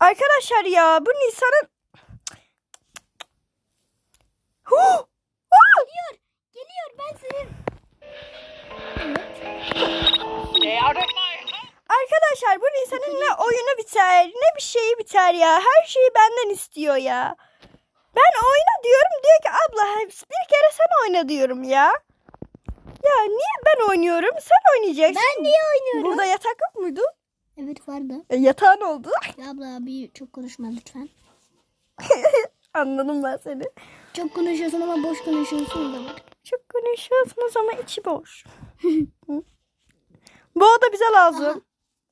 Arkadaşlar ya bu Nisan'ın... Geliyor. Geliyor ben senin. Arkadaşlar bu Nisan'ın ne oyunu biter ne bir şeyi biter ya. Her şeyi benden istiyor ya. Ben oyna diyorum diyor ki abla bir kere sen oyna diyorum ya. Ya niye ben oynuyorum sen oynayacaksın. Ben niye oynuyorum? Burada yatak yok muydu? Evet vardı. E, yatağın oldu. Ya abla bir çok konuşma lütfen. Anladım ben seni. Çok konuşuyorsun ama boş konuşuyorsun da var. Çok konuşuyorsunuz ama içi boş. Bu oda bize lazım.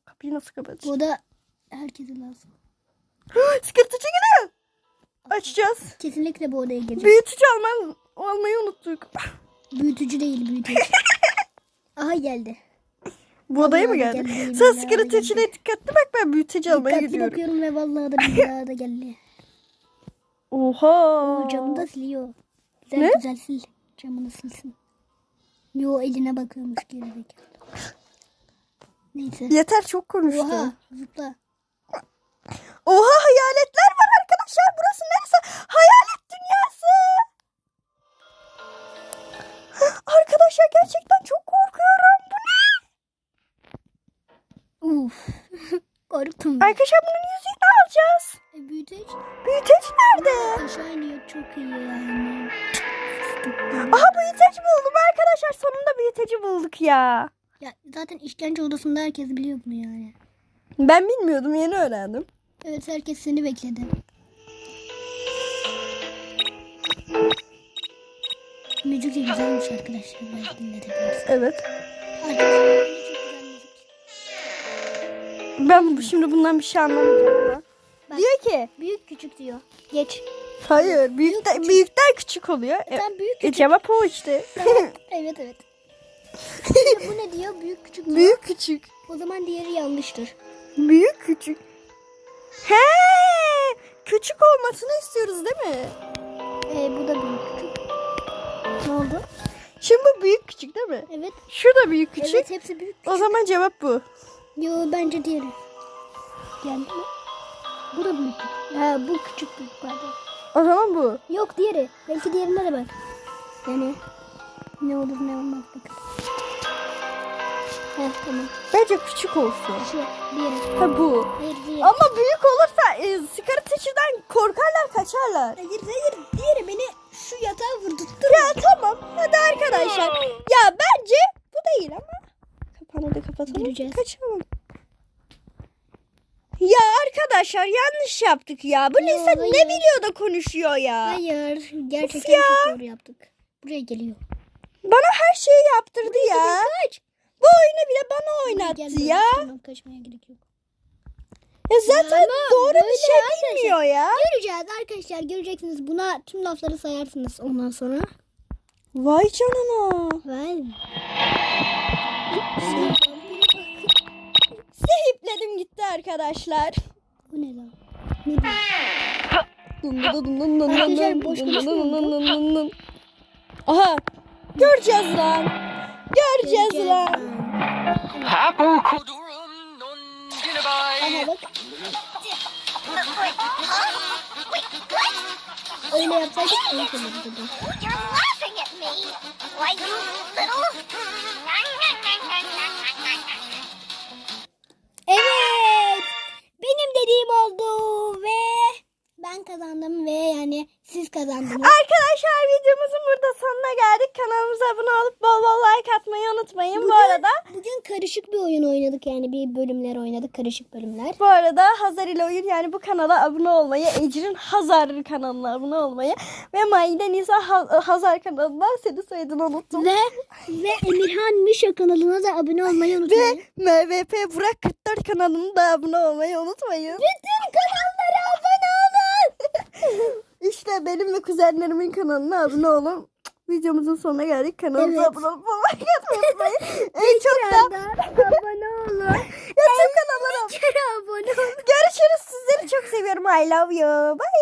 Kapıyı nasıl kapatacağız? Bu da herkese lazım. Sıkırtıcı geliyor. Açacağız. Kesinlikle bu odaya girecek. Büyütücü almayı, almayı unuttuk. Büyütücü değil büyütücü. Aha geldi. Bu odaya mı geldin? geldi, Sen vallahi sıkırtıcıya dikkatli bak ben büyütücü almaya Dikkatli gidiyorum. bakıyorum ve vallahi da billahi da geldi. Oha. O camını da siliyor. Güzel Ne? güzel sil. Camını silsin. Yo eline bakıyormuş geri zekalı. Neyse. Yeter çok konuştu. Oha Oha. zıpla. hayaletler var arkadaşlar. Burası neresi? Hayalet dünyası. Arkadaşlar gerçekten çok korkuyorum. Bu ne? Uf. Ben. Arkadaşlar bunun yüzüğünü alacağız. E, büyüteç Büyüteç nerede? aşağı iniyor çok iyi yani. Aha büyüteç buldum arkadaşlar. Sonunda büyüteci bulduk ya. Ya zaten işkence odasında herkes biliyor bunu yani. Ben bilmiyordum yeni öğrendim. Evet herkes seni bekledi. Müzik de güzelmiş arkadaşlar. Belki dinletebilirsiniz. Evet. Arkadaşlar Ben şimdi bundan bir şey anlamayacağım. ya. Bak. Diyor ki Büyük küçük diyor. Geç. hayır büyükler, büyükler küçük oluyor. E, Sen büyük e, küçük. cevap o işte. evet evet. Şimdi bu ne diyor? Büyük küçük diyor. Büyük küçük. O zaman diğeri yanlıştır. Büyük küçük. He! Küçük olmasını istiyoruz değil mi? Ee, bu da büyük küçük. Ne oldu? Şimdi bu büyük küçük değil mi? Evet. Şu da büyük küçük. Evet hepsi büyük O zaman cevap bu. Yo bence diğeri. Mi? Bu da büyük. Ha bu küçük büyük pardon. O zaman bu. Yok diğeri. Belki diğerinde de var. Yani ne olur ne olmaz bakın. Heh tamam. Bence küçük olsun. Şu diğeri. Ha bu. Hayır diğeri. Ama büyük olursa e, sigara taşıdan korkarlar kaçarlar. Hayır hayır diğeri beni şu yatağa vurdurttu. Ya tamam. Hadi arkadaşlar. Ya bence bu değil ama. Kapağını da kapatalım. Göreceğiz. Kaçalım. Ya arkadaşlar yanlış yaptık ya. Bu Ya, Nisan ne biliyor da konuşuyor ya. Hayır. Gerçekten ya. çok doğru yaptık. Buraya geliyor. Bana her şeyi yaptırdı ya. Kaç. Bu oyunu bile bana oynattı ya. Tamam kaçmaya gerek yok. Ya zaten ama doğru bir şey arkadaşlar. bilmiyor ya. Göreceğiz arkadaşlar göreceksiniz. Buna tüm lafları sayarsınız ondan sonra. Vay canına. Vay. Sehipledim gitti arkadaşlar. Bu ne lan? Ne dun Arkadaşlar, boş dun konuşma dun oldu. dun dun dun. Aha. Göreceğiz lan. Göreceğiz lan. Hapu kudurum non dinabay. Aha bak. Öyle olurdu. You're laughing at me. Why, you little... kazandınız. Arkadaşlar videomuzun burada sonuna geldik. Kanalımıza abone olup bol bol like atmayı unutmayın. Bu Bugün- arada Bugün karışık bir oyun oynadık yani bir bölümler oynadık karışık bölümler. bu arada Hazar ile oyun yani bu kanala abone olmayı, Ecrin Hazar kanalına abone olmayı ve Maide Nisa Ha- Hazar kanalından seni soyadını unuttum. Ve ve Emirhan Mişa kanalına da abone olmayı Ve unutmayın. MVP Burak 44 kanalına da abone olmayı unutmayın. Bütün kanallara abone İşte benim ve kuzenlerimin kanalına abone olun. Videomuzun sonuna geldik. Kanalımıza Evet. abone olup like atmayı unutmayın. en çok da abone olun. YouTube kanalına abone olun. Görüşürüz. Sizleri çok seviyorum. I love you. Bye